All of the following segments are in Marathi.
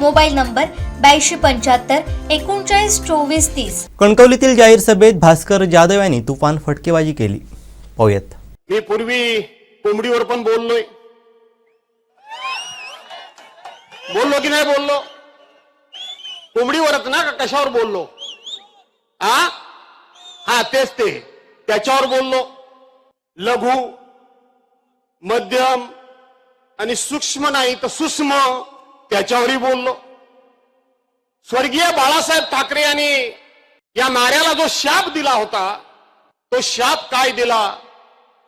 मोबाईल नंबर ब्याऐंशी पंच्याहत्तर एकोणचाळीस चोवीस तीस. कणकवलीतील जाहीर सभेत भास्कर जाधव यांनी तुफान फटकेबाजी केली. पाहूयात. मी पूर्वी कोंबडीवर पण बोललोय. बोललो की नाही बोललो? कोंबडीवरच ना का कशावर बोललो? आ? हा तेच ते. त्याच्यावर बोललो. लघु मध्यम आणि सूक्ष्म नाही तर सूक्ष्म त्याच्यावरही बोललो. स्वर्गीय बाळासाहेब ठाकरे यांनी या नाऱ्याला जो शाप दिला होता तो शाप काय दिला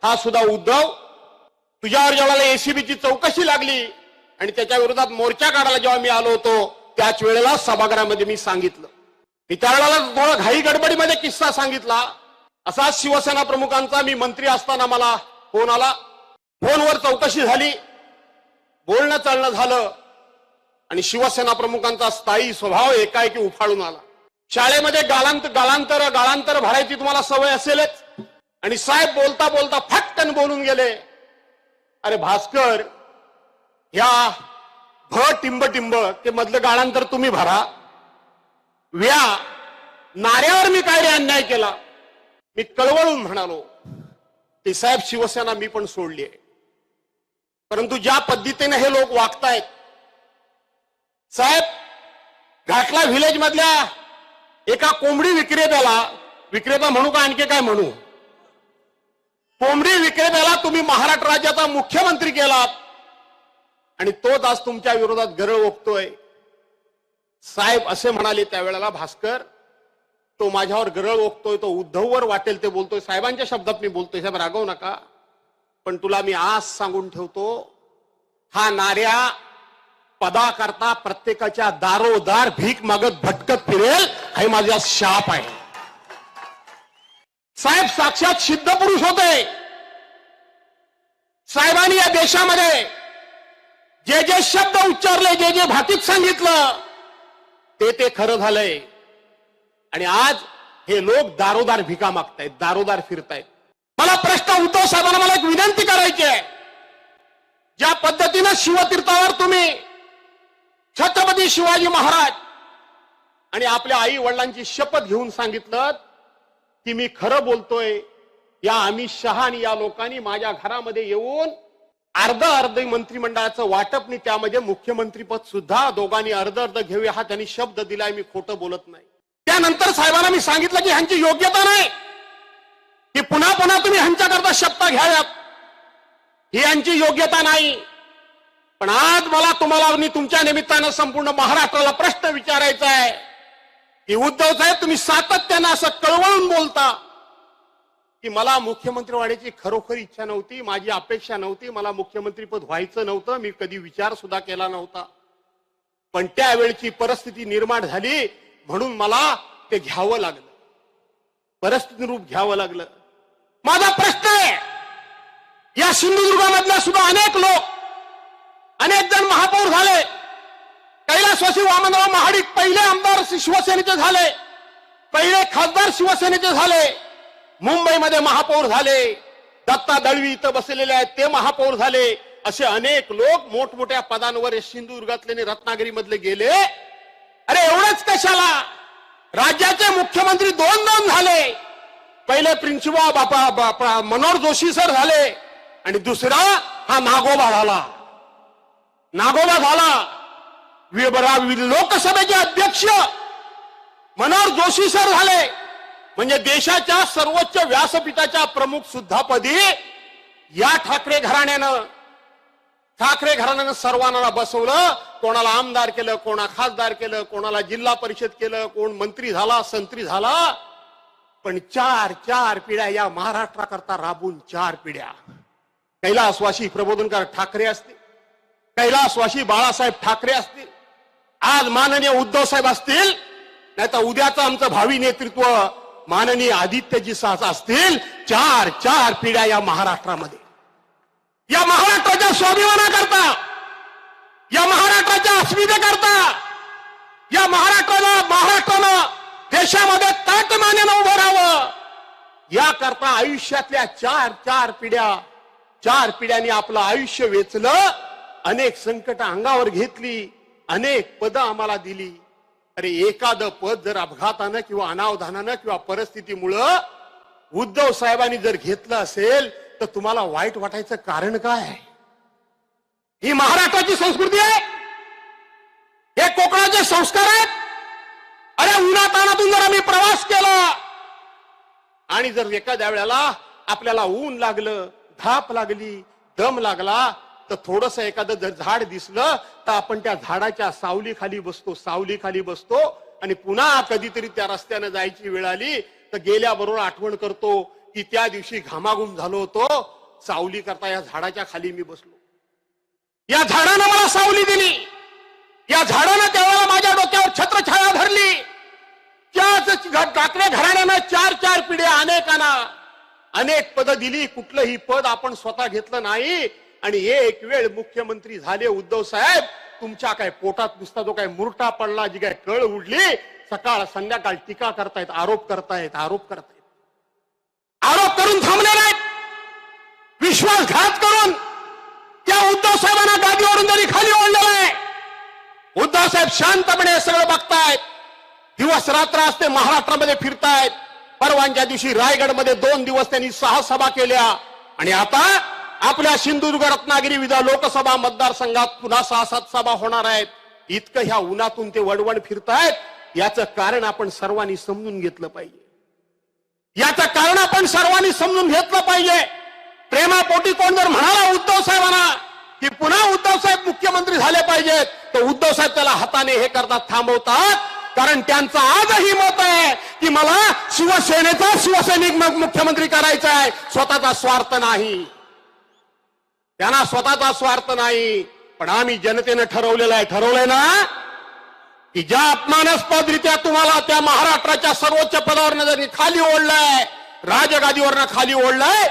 हा सुद्धा उद्धव तुझ्यावर जेव्हा एसीबीची चौकशी लागली आणि त्याच्या विरोधात मोर्चा काढायला जेव्हा मी आलो होतो त्याच वेळेला सभागृहामध्ये मी सांगितलं. मी त्यावेळेला थोडा घाई गडबडीमध्ये किस्सा सांगितला. असा शिवसेना प्रमुखांचा मी मंत्री असताना मला फोन आला. फोनवर चौकशी झाली. बोलणं चालणं झालं. आणि शिवसेना प्रमुखांचा स्थायी स्वभाव एकाएकी उफाळून आला. शाळेमध्ये गालांत गालांतर गाळांतर भरायची तुम्हाला सवय असेलच. आणि साहेब बोलता बोलता फटकन बोलून गेले. अरे भास्कर ह्या भ टिंब टिंब ते मधलं गाळांतर तुम्ही भरा. व्या नाऱ्यावर मी काय रे अन्याय केला. मी कळवळून म्हणालो ते साहेब शिवसेना मी पण सोडली आहे. परंतु ज्या पद्धतीने हे लोक वागतायत साहेब घाटला व्हिलेज मधल्या एका कोंबडी विक्रेत्याला विक्रेता म्हणू का आणखी काय म्हणू? कोंबडी विक्रेत्याला तुम्ही महाराष्ट्र राज्याचा मुख्यमंत्री केलात आणि तोच आज तुमच्या विरोधात गरळ ओकतोय साहेब असे म्हणाले त्यावेळेला भास्कर तो माझ्यावर गरळ ओकतोय तो उद्धववर वाटेल ते बोलतोय. साहेबांच्या शब्दात मी बोलतोय. साहेब रागवू नका. पण तुला मी आज सांगून ठेवतो हा नाऱ्या पदाकरता प्रत्येकाच्या दारोदार भीक मागत भटकत फिरेल हे माझा शाप आहे. साहेब साक्षात सिद्ध पुरुष होते. साहेबांनी या देशामध्ये जे जे शब्द उच्चारले जे जे भातीत सांगितलं ते ते खरं झालंय. आणि आज हे लोक दारोदार भिका मागतायत दारोदार फिरतायत. मला प्रश्न उद्धव साहेबांना मला एक विनंती करायची आहे. ज्या पद्धतीनं शिवतीर्थावर तुम्ही छत्रपती शिवाजी महाराज. आणि आपल्या आई वडिलांची शपथ घेऊन सांगितलं की मी खरं बोलतोय या अमित शहा आणि या लोकांनी माझ्या घरामध्ये येऊन अर्ध अर्ध मंत्रिमंडळाचं वाटप नाही त्यामध्ये मुख्यमंत्रीपद सुद्धा दोघांनी अर्ध अर्ध घेऊया हा त्यांनी शब्द दिलाय मी खोटं बोलत नाही. त्यानंतर साहेबांना मी सांगितलं की ह्यांची योग्यता नाही. की पुन्हा पुन्हा तुम्ही ह्यांच्याकरता शब्द घ्याव्यात. ही यांची योग्यता नाही. पण आज मला तुम्हाला मी तुमच्या निमित्तानं संपूर्ण महाराष्ट्राला प्रश्न विचारायचा आहे. की उद्धव साहेब तुम्ही सातत्यानं असं कळवळून बोलता की मला मुख्यमंत्री व्हायची खरोखर इच्छा नव्हती माझी अपेक्षा नव्हती मला मुख्यमंत्रीपद व्हायचं नव्हतं मी कधी विचार सुद्धा केला नव्हता. पण त्यावेळची परिस्थिती निर्माण झाली म्हणून मला ते घ्यावं लागलं. परिस्थिती रूप घ्यावं लागलं. माझा प्रश्न आहे या सिंधुदुर्गामधल्या सुद्धा अनेक लोक अनेक जण महापौर झाले. कैलासवासी वामनराव महाडिक पहिले आमदार शिवसेनेचे झाले. पहिले खासदार शिवसेनेचे झाले. मुंबईमध्ये महापौर झाले. दत्ता दळवी इथं बसलेले आहेत ते महापौर झाले. असे अनेक लोक मोठमोठ्या पदांवर सिंधुदुर्गातले आणि रत्नागिरीमधले गेले. अरे एवढंच कशाला? राज्याचे मुख्यमंत्री दोन दोन झाले. पहिले प्रिन्सिपल बापा बापा मनोहर जोशी सर झाले. आणि दुसरा हा नागोबा झाला नागोबा झाला. लोकसभेचे अध्यक्ष मनोहर जोशी सर झाले. म्हणजे देशाच्या सर्वोच्च व्यासपीठाच्या प्रमुख सुद्धा पदी या ठाकरे घराण्यानं ठाकरे घराण्यानं सर्वांना बसवलं. कोणाला आमदार केलं कोणा खासदार केलं कोणाला जिल्हा परिषद केलं कोण मंत्री झाला संत्री झाला. पण चार चार पिढ्या या महाराष्ट्राकरता राबून चार पिढ्या. कैलासवासी प्रबोधनकार ठाकरे असते कैलासवाशी बाळासाहेब ठाकरे असतील आज माननीय उद्धव साहेब असतील नाही तर उद्याचं आमचं भावी नेतृत्व माननीय आदित्यजी सास असतील चार चार पिढ्या या महाराष्ट्रामध्ये. या महाराष्ट्राच्या स्वाभिमानाकरता या महाराष्ट्राच्या अस्मितेकरता या महाराष्ट्राला महाराष्ट्रानं देशामध्ये ताटमान्यानं उभं राहावं याकरता आयुष्यातल्या चार चार पिढ्या चार पिढ्यांनी आपलं आयुष्य वेचलं अनेक संकट अंगावर घेतली अनेक पदं आम्हाला दिली. अरे एखादं पद जर अपघातानं किंवा अनावधानानं किंवा परिस्थितीमुळं उद्धव साहेबांनी जर घेतलं असेल तर तुम्हाला वाईट वाटायचं कारण काय? आहे? ही महाराष्ट्राची संस्कृती आहे. हे कोकणाचे संस्कार आहेत. अरे उन्हातानातून जर आम्ही प्रवास केला आणि जर एखाद्या वेळेला आपल्याला ऊन लागलं धाप लागली दम लागला तर थोडस एखादं जर झाड दिसलं तर आपण त्या झाडाच्या सावली खाली बसतो सावली खाली बसतो आणि पुन्हा कधीतरी त्या रस्त्यानं जायची वेळ आली तर गेल्याबरोबर आठवण करतो की त्या दिवशी घामाघूम झालो होतो. सावली करता या झाडाच्या खाली मी बसलो. या झाडानं मला सावली दिली. या झाडानं त्यावेळेला माझ्या डोक्यावर छत्रछाया धरली. त्याच घ- ठाकरे घराण्यानं चार चार पिढ्या अनेकांना अनेक पद दिली. कुठलंही पद आपण स्वतः घेतलं नाही. आणि एक वेळ मुख्यमंत्री झाले उद्धव साहेब तुमच्या काय पोटात नुसता जो काय मुरटा पडला जी काय कळ उडली सकाळ संध्याकाळ टीका करतायत आरोप करतायत आरोप करतायत. आरोप करून थांबले नाहीत विश्वासघात करून त्या उद्धव साहेबांना गादीवरून जरी खाली ओढलेलं आहे उद्धव साहेब शांतपणे सगळं बघतायत. दिवस रात्र असते महाराष्ट्रामध्ये फिरतायत. परवानच्या दिवशी रायगडमध्ये दोन दिवस त्यांनी सहा सभा केल्या. आणि आता आपल्या सिंधुदुर्ग रत्नागिरी विधा लोकसभा मतदारसंघात पुन्हा सहा सात सभा होणार आहेत. इतकं ह्या उन्हातून ते वडवड फिरतायत. याचं कारण आपण सर्वांनी समजून घेतलं पाहिजे. याचं कारण आपण सर्वांनी समजून घेतलं पाहिजे. प्रेमापोटी कोण जर म्हणाला उद्धव साहेबांना की पुन्हा उद्धव साहेब मुख्यमंत्री झाले पाहिजेत तर उद्धव साहेब त्याला हाताने हे करतात थांबवतात. कारण त्यांचं आजही मत आहे की मला शिवसेनेचा शिवसैनिक मग मुख्यमंत्री करायचा आहे. स्वतःचा स्वार्थ नाही. त्यांना स्वतःचा स्वार्थ नाही पण आम्ही जनतेनं ठरवलेलं आहे ठरवलंय ना की ज्या अपमानास्पदरित्या तुम्हाला त्या महाराष्ट्राच्या सर्वोच्च पदावर जरी खाली ओढलाय राजगादीवरनं खाली ओढलाय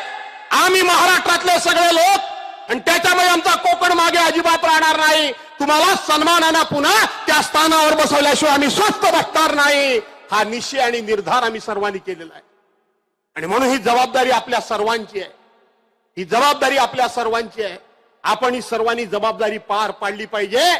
आम्ही महाराष्ट्रातले सगळे लोक आणि त्याच्यामुळे आमचा कोकण मागे अजिबात राहणार नाही. तुम्हाला सन्मानानं पुन्हा त्या स्थानावर बसवल्याशिवाय आम्ही स्वस्त बसणार नाही. हा निश्चय आणि निर्धार आम्ही सर्वांनी केलेला आहे. आणि म्हणून ही जबाबदारी आपल्या सर्वांची आहे. ही जबाबदारी आपल्या सर्वांची आहे. आपण ही सर्वांनी जबाबदारी पार पाडली पाहिजे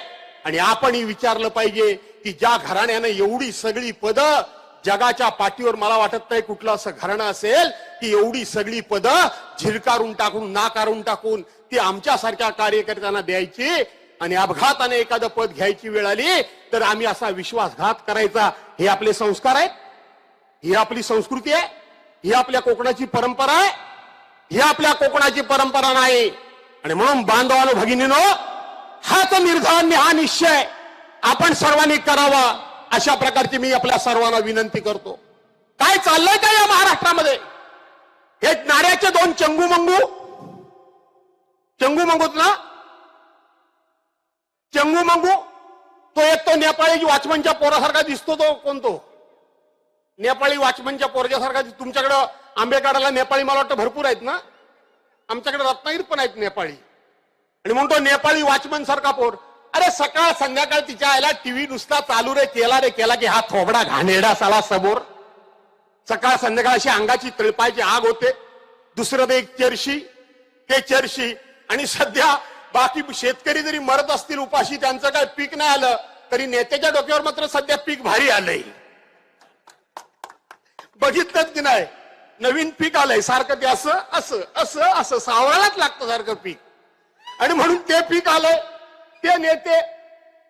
आणि आपणही विचारलं पाहिजे की ज्या घराण्यानं एवढी सगळी पदं जगाच्या पाठीवर मला वाटत नाही कुठलं असं घराणं असेल की एवढी सगळी पदं झिरकारून टाकून नाकारून टाकून ती आमच्यासारख्या कार्यकर्त्यांना द्यायची आणि अपघाताने एखादं पद घ्यायची वेळ आली तर आम्ही असा विश्वासघात करायचा. हे आपले संस्कार आहेत. ही आपली संस्कृती आहे. ही आपल्या कोकणाची परंपरा आहे. ही आपल्या कोकणाची परंपरा नाही. आणि म्हणून बांधवानो भगिनीनो हाच निर्धार हा निश्चय आपण सर्वांनी करावा अशा प्रकारची मी आपल्या सर्वांना विनंती करतो. काय चाललंय का या महाराष्ट्रामध्ये? हे नाऱ्याचे दोन चंगू मंगू? चंगू मंगूत ना चंगू मंगू? तो एक तो नेपाळी वाचमनच्या पोरासारखा दिसतो तो कोणतो नेपाळी वाचमनच्या पोरच्यासारखा तुमच्याकडं आंबेकाडाला नेपाळी मला वाटतं भरपूर आहेत ना? आमच्याकडे रत्नागिरी पण आहेत नेपाळी. आणि म्हणतो नेपाळी वॉचमन सारखा पोर. अरे सकाळ संध्याकाळ तिच्या आईला टीव्ही नुसता चालू रे केला रे केला की हा थोबडा घाणेरडा साला समोर. सकाळ संध्याकाळ अशी अंगाची तळपायची आग होते. दुसरं ते एक चर्शी ते चर्शी. आणि सध्या बाकी शेतकरी जरी मरत असतील उपाशी त्यांचं काय पीक नाही आलं तरी नेत्याच्या डोक्यावर मात्र सध्या पीक भारी आलंय. बघितलंच की नाही? नवीन पीक आलंय सारखं ते असं असं असं असं सावळायलाच लागतं सारखं पीक. आणि म्हणून ते पीक आलंय ते नेते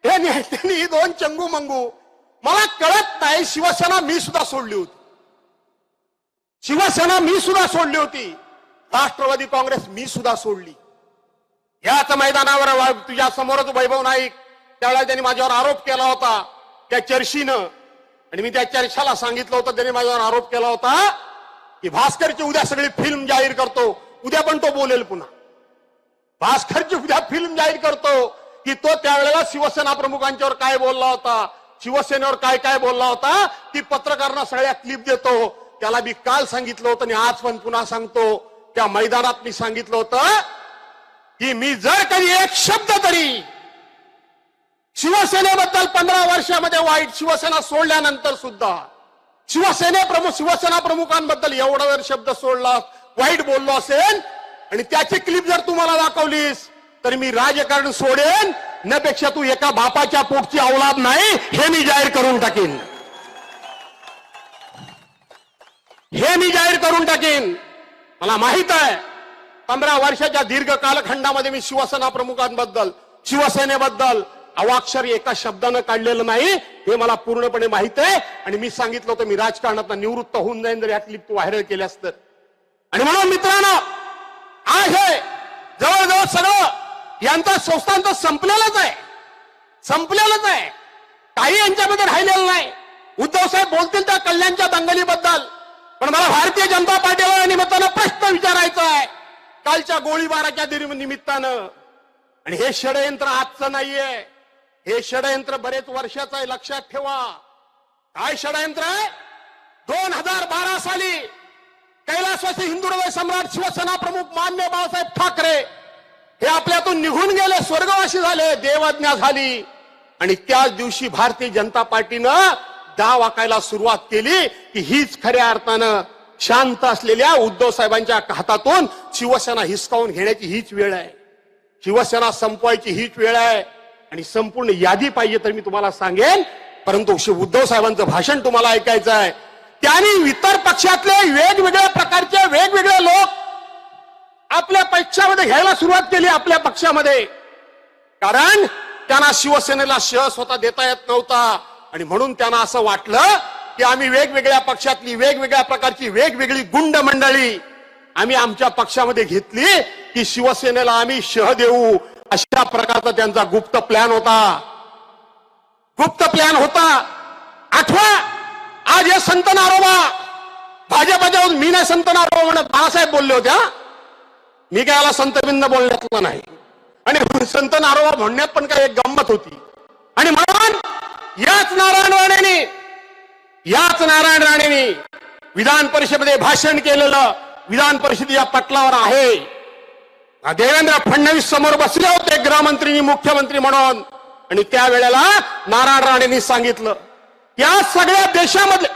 हे नेत्यांनी दोन चंगू मंगू. मला कळत नाही शिवसेना मी सुद्धा सोडली होती. शिवसेना मी सुद्धा सोडली होती. राष्ट्रवादी काँग्रेस मी सुद्धा सोडली. याच मैदानावर तुझ्या समोरच वैभव नाईक त्यावेळेला त्यांनी माझ्यावर आरोप केला होता त्या चर्शीनं आणि मी त्या चर्चाला सांगितलं होतं त्यांनी माझ्यावर आरोप केला होता की भास्करची उद्या सगळी फिल्म जाहीर करतो. उद्या पण तो बोलेल पुन्हा. भास्करची उद्या फिल्म जाहीर करतो की तो त्यावेळेला शिवसेना प्रमुखांच्यावर काय बोलला होता शिवसेनेवर काय काय बोलला होता ती पत्रकारांना सगळ्या क्लिप देतो. त्याला मी काल सांगितलं होतं आणि आज पण पुन्हा सांगतो. त्या मैदानात मी सांगितलं होतं की मी जर कधी एक शब्द तरी शिवसेनेबद्दल पंधरा वर्षामध्ये वाईट शिवसेना सोडल्यानंतर सुद्धा शिवसेने प्रमुख शिवसेना प्रमुखांबद्दल एवढा जर शब्द सोडला वाईट बोललो असेल आणि त्याची क्लिप जर तुम्हाला दाखवलीस तर मी राजकारण सोडेन नपेक्षा तू एका बापाच्या पोटची अवलाद नाही हे मी जाहीर करून टाकेन. हे मी जाहीर करून टाकेन. मला माहीत आहे पंधरा वर्षाच्या दीर्घ कालखंडामध्ये मी शिवसेना प्रमुखांबद्दल शिवसेनेबद्दल अवाक्षर एका शब्दानं काढलेलं नाही हे मला पूर्णपणे माहीत आहे. आणि मी सांगितलं होतं मी राजकारणात निवृत्त होऊन जाईन जर या क्लिप तू व्हायरल केली असतं. आणि म्हणून मित्रांनो आज हे जवळजवळ सगळं यांचा संस्थांचं संपलेलंच आहे. संपलेलंच आहे. काही यांच्यामध्ये राहिलेलं नाही. उद्धव साहेब बोलतील त्या कल्याणच्या दंगलीबद्दल. पण मला भारतीय जनता पार्टीला निमित्तानं प्रश्न विचारायचा आहे. कालच्या गोळीबाराच्या निमित्तानं. आणि हे षडयंत्र आजचं नाहीये. हे षडयंत्र बरेच वर्षाचं आहे लक्षात ठेवा. काय षडयंत्र? आहे दोन हजार बारा साली कैलासवासी हिंदू हृदय सम्राट शिवसेना प्रमुख मान्य बाळासाहेब ठाकरे हे आपल्यातून निघून गेले स्वर्गवासी झाले देवज्ञा झाली. आणि त्याच दिवशी भारतीय जनता पार्टीनं डाव आकायला सुरुवात केली की हीच खऱ्या अर्थानं शांत असलेल्या उद्धव साहेबांच्या हातातून शिवसेना हिसकावून घेण्याची हीच वेळ आहे. शिवसेना संपवायची हीच वेळ आहे. आणि संपूर्ण यादी पाहिजे तर मी तुम्हाला सांगेन. परंतु श्री उद्धव साहेबांचं भाषण तुम्हाला ऐकायचं आहे. त्यांनी इतर पक्षातले वेगवेगळ्या प्रकारचे वेगवेगळे लोक आपल्या पक्षामध्ये घ्यायला सुरुवात केली आपल्या पक्षामध्ये. कारण त्यांना शिवसेनेला शह स्वतः देता येत नव्हता. आणि म्हणून त्यांना असं वाटलं की आम्ही वेगवेगळ्या पक्षातली वेगवेगळ्या प्रकारची वेगवेगळी गुंड मंडळी आम्ही आमच्या पक्षामध्ये घेतली की शिवसेनेला आम्ही शह देऊ. अशा प्रकारचा त्यांचा गुप्त प्लॅन होता. गुप्त प्लॅन होता. आठवा आज हे संत नारोबा भाजपच्या मी नाही संत नारोबा म्हणत बाळासाहेब बोलले होते मी काय याला संत बिंद बोलण्यातलं नाही. आणि संत नारोबा म्हणण्यात पण काही एक गंमत होती. आणि म्हणून याच नारायण राणेने याच नारायण राणेने विधान परिषदेमध्ये भाषण केलेलं विधान परिषदेच्या पटलावर आहे. देवेंद्र फडणवीस समोर बसले होते गृहमंत्री मुख्यमंत्री म्हणून. आणि त्यावेळेला नारायण राणेंनी सांगितलं या सगळ्या देशामध्ये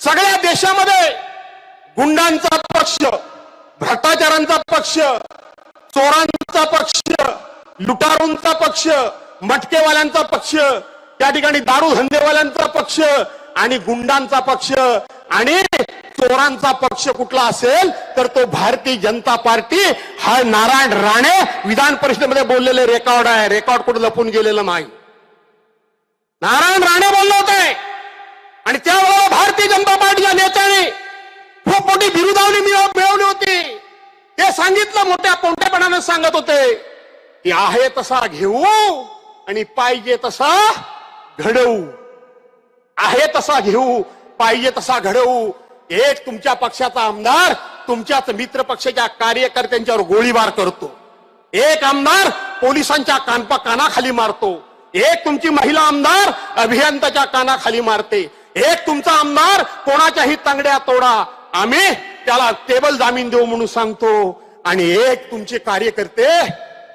सगळ्या देशामध्ये गुंडांचा पक्ष भ्रष्टाचारांचा पक्ष चोरांचा पक्ष लुटारूंचा पक्ष मटकेवाल्यांचा पक्ष त्या ठिकाणी दारू धंदेवाल्यांचा पक्ष आणि गुंडांचा पक्ष आणि चोरांचा पक्ष कुठला असेल तर तो भारतीय जनता पार्टी हा नारायण राणे विधान परिषदेमध्ये बोललेले रेकॉर्ड आहे. रेकॉर्ड कुठे लपून गेलेलं नाही. नारायण राणे बोलले होते. आणि त्यावेळेला भारतीय जनता पार्टीच्या नेत्याने खूप मोठी बिरुदावली मिळवली होती. ते सांगितलं मोठ्या कोणत्यापणाने सांगत होते की आहे तसा घेऊ आणि पाहिजे तसा घडवू. आहे तसा घेऊ पाहिजे तसा घडवू. एक तुमच्या पक्षाचा आमदार तुमच्याच मित्र पक्षाच्या कार्यकर्त्यांच्यावर गोळीबार करतो. एक आमदार पोलिसांच्या कानपा कानाखाली मारतो. एक तुमची महिला आमदार अभियंताच्या कानाखाली मारते. एक तुमचा आमदार कोणाच्याही तांगड्या तोडा. आम्ही त्याला टेबल जामीन देऊ म्हणून सांगतो. आणि एक तुमचे कार्यकर्ते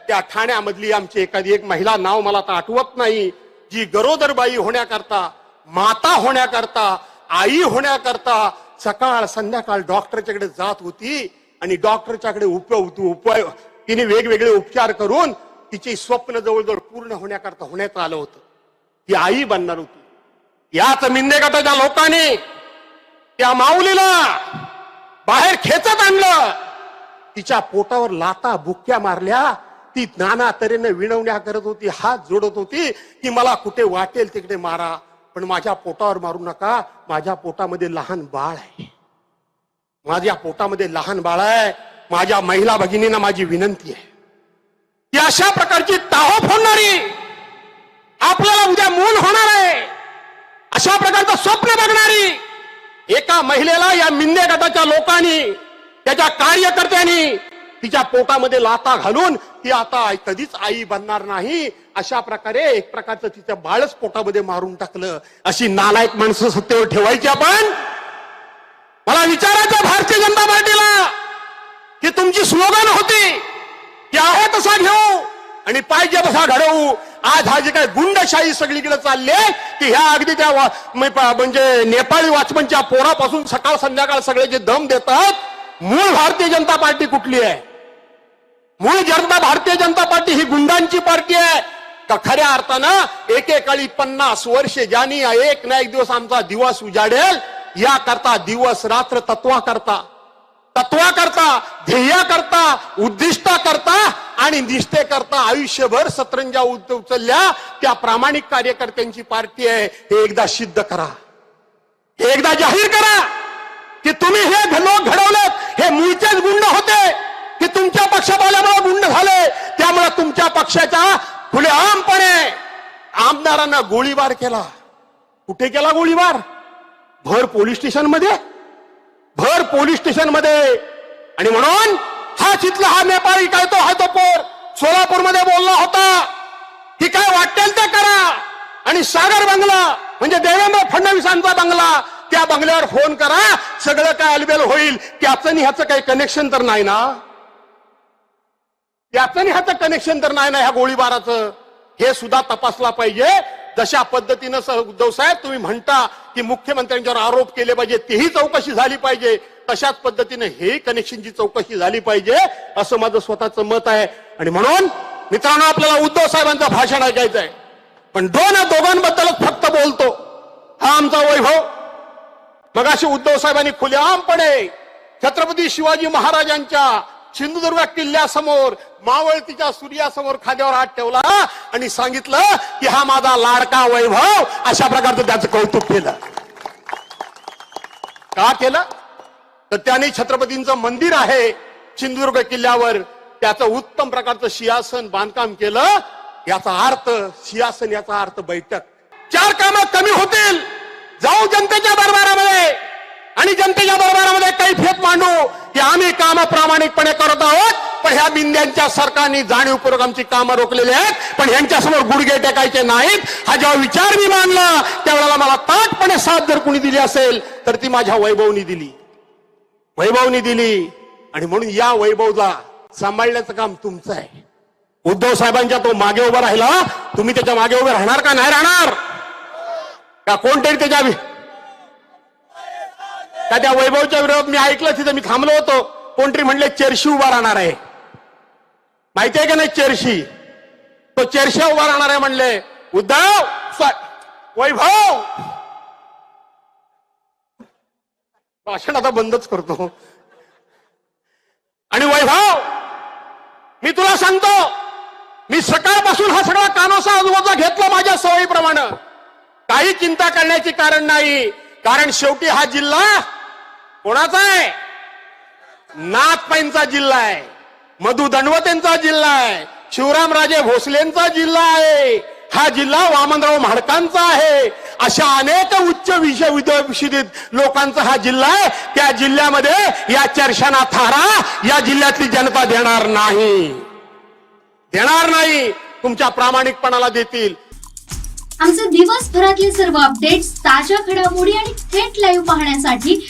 त्या ठाण्यामधली आमची एखादी एक महिला नाव मला तर आठवत नाही. जी गरोदरबाई होण्याकरता माता होण्याकरता आई होण्याकरता सकाळ संध्याकाळ डॉक्टरच्याकडे जात होती आणि डॉक्टरच्याकडे उप उपाय तिने वेगवेगळे उपचार करून तिचे स्वप्न जवळजवळ पूर्ण होण्याकरता होण्यात आलं होतं. ती आई बनणार होती. याच मिंदे गटाच्या लोकांनी त्या माऊलीला बाहेर खेचत आणलं. तिच्या पोटावर लाता बुक्क्या मारल्या. ती नाना तऱ्हेने विणवण्या करत होती हात जोडत होती की मला कुठे वाटेल तिकडे मारा. पण माझ्या पोटावर मारू नका. माझ्या पोटामध्ये लहान बाळ आहे. माझ्या पोटामध्ये लहान बाळ आहे. माझ्या महिला भगिनींना माझी विनंती आहे. ती अशा प्रकारची ताहोप फोडणारी आपल्याला उद्या मूल होणार आहे. अशा प्रकारचं स्वप्न बघणारी एका महिलेला या मिंदे गटाच्या लोकांनी त्याच्या कार्यकर्त्यांनी तिच्या पोटामध्ये लाता घालून ती आता कधीच आई बनणार नाही. अशा प्रकारे एक प्रकारचं तिचं बाळच पोटामध्ये मारून टाकलं. अशी नालायक माणसं सत्तेवर ठेवायची आपण. मला विचारायचं भारतीय जनता पार्टीला की तुमची स्लोगन होती की आहे तसा घेऊ आणि पाहिजे तसा घडवू. आज हा जे काय गुंडशाही सगळीकडे चालली आहे की ह्या अगदी त्या म्हणजे नेपाळी वाचमनच्या पोरापासून सकाळ संध्याकाळ सगळे जे दम देतात मूळ भारतीय जनता पार्टी कुठली आहे? मूळ जनता भारतीय जनता पार्टी ही गुंडांची पार्टी आहे. का खऱ्या अर्थानं एकेकाळी पन्नास वर्षे ज्यांनी एक ना एक दिवस आमचा दिवस उजाडेल या करता दिवस रात्र तत्वा करता तत्वा करता ध्येय करता उद्दिष्टा करता आणि निष्ठे करता आयुष्यभर सतरंजा उचलल्या त्या प्रामाणिक कार्यकर्त्यांची पार्टी आहे हे एकदा सिद्ध करा. हे एकदा जाहीर करा की तुम्ही हे लोक घडवलेत हे मूळचेच गुंड होते की तुमच्या पक्षात गुंड झाले त्यामुळे तुमच्या पक्षाच्या खुले आमपणे आमदारांना गोळीबार केला। कुठे केला गोळीबार? भर पोलीस स्टेशनमध्ये। भर पोलीस स्टेशनमध्ये। आणि म्हणून हा चितला हा नेपाळी काय तो हा तो पोर सोलापूरमध्ये बोलला होता। की काय वाटेल ते करा। आणि सागर बंगला म्हणजे देवेंद्र फडणवीसांचा बंगला त्या बंगल्यावर फोन करा सगळं काय अलबेल होईल त्याचं आणि ह्याचं काही कनेक्शन तर नाही ना? याचं आणि ह्याचं कनेक्शन तर नाही ना ह्या गोळीबाराचं. हे सुद्धा तपासला पाहिजे. जशा पद्धतीनं सह उद्धव साहेब तुम्ही म्हणता की मुख्यमंत्र्यांच्यावर आरोप केले पाहिजे तेही चौकशी झाली पाहिजे. तशाच पद्धतीने हे कनेक्शनची चौकशी झाली पाहिजे असं माझं स्वतःचं मत आहे. आणि म्हणून मित्रांनो आपल्याला उद्धव साहेबांचं भाषण ऐकायचं आहे. पण दोन दोघांबद्दलच फक्त बोलतो. हा आमचा वैभव. मग अशी उद्धव साहेबांनी खुलेआमपणे छत्रपती शिवाजी महाराजांच्या सिंधुदुर्ग किल्ल्यासमोर मावळतीच्या सूर्यासमोर खाद्यावर हात ठेवला आणि सांगितलं की हा माझा लाडका वैभव अशा प्रकारचं त्याचं कौतुक केलं. का केलं? तर त्याने छत्रपतींचं मंदिर आहे सिंधुदुर्ग किल्ल्यावर त्याचं उत्तम प्रकारचं सिंहासन बांधकाम केलं. याचा अर्थ सिंहासन याचा अर्थ बैठक. चार कामं कमी होतील. जाऊ जनतेच्या दरबारामध्ये. आणि जनतेच्या दरबारामध्ये फेक मांडू की आम्ही कामं प्रामाणिकपणे करत आहोत. पण ह्या बिंद्यांच्या सरकारने जाणीवपूर्वक आमची कामं रोखलेली आहेत. पण यांच्यासमोर गुडघे टेकायचे नाहीत. हा जेव्हा विचार मी मानला त्यावेळेला मला ताटपणे साथ जर कुणी दिली असेल तर ती माझ्या वैभवनी दिली. वैभवनी दिली. आणि म्हणून या वैभवला सांभाळण्याचं काम तुमचं आहे. उद्धव साहेबांच्या तो मागे उभा राहिला. तुम्ही त्याच्यामागे उभे राहणार का? नाही राहणार. का कोणतरी त्याच्या का त्या वैभवच्या विरोधात मी ऐकलं तिथं मी थांबलो होतो. कोणतरी म्हणले चेरशी उभा राहणार आहे. माहिती आहे का नाही चेरशी? तो चेरशा उभा राहणार आहे म्हणले उद्धव वैभव! भाषण आता बंदच करतो. आणि वैभव मी तुला सांगतो मी सकाळपासून हा सगळा कानोसा आजूबाजूला घेतला माझ्या सवयीप्रमाणे. काही चिंता करण्याचे कारण नाही. कारण शेवटी हा जिल्हा कोणाचा आहे? नाथपाईंचा जिल्हा आहे. मधु दंडवतेंचा जिल्हा आहे. शिवरामराजे भोसलेंचा जिल्हा आहे. हा जिल्हा वामनराव म्हाडकांचा आहे. अशा अनेक उच्च विषय विशिदित लोकांचा हा जिल्हा आहे. त्या जिल्ह्यामध्ये या चर्षाना थारा या जिल्ह्यातली जनता देणार नाही. देणार नाही. तुमच्या प्रामाणिकपणाला देतील. आमचे दिवसभरातले सर्व अपडेट्स ताज्या घडामोडी आणि थेट लाईव्ह पाहण्यासाठी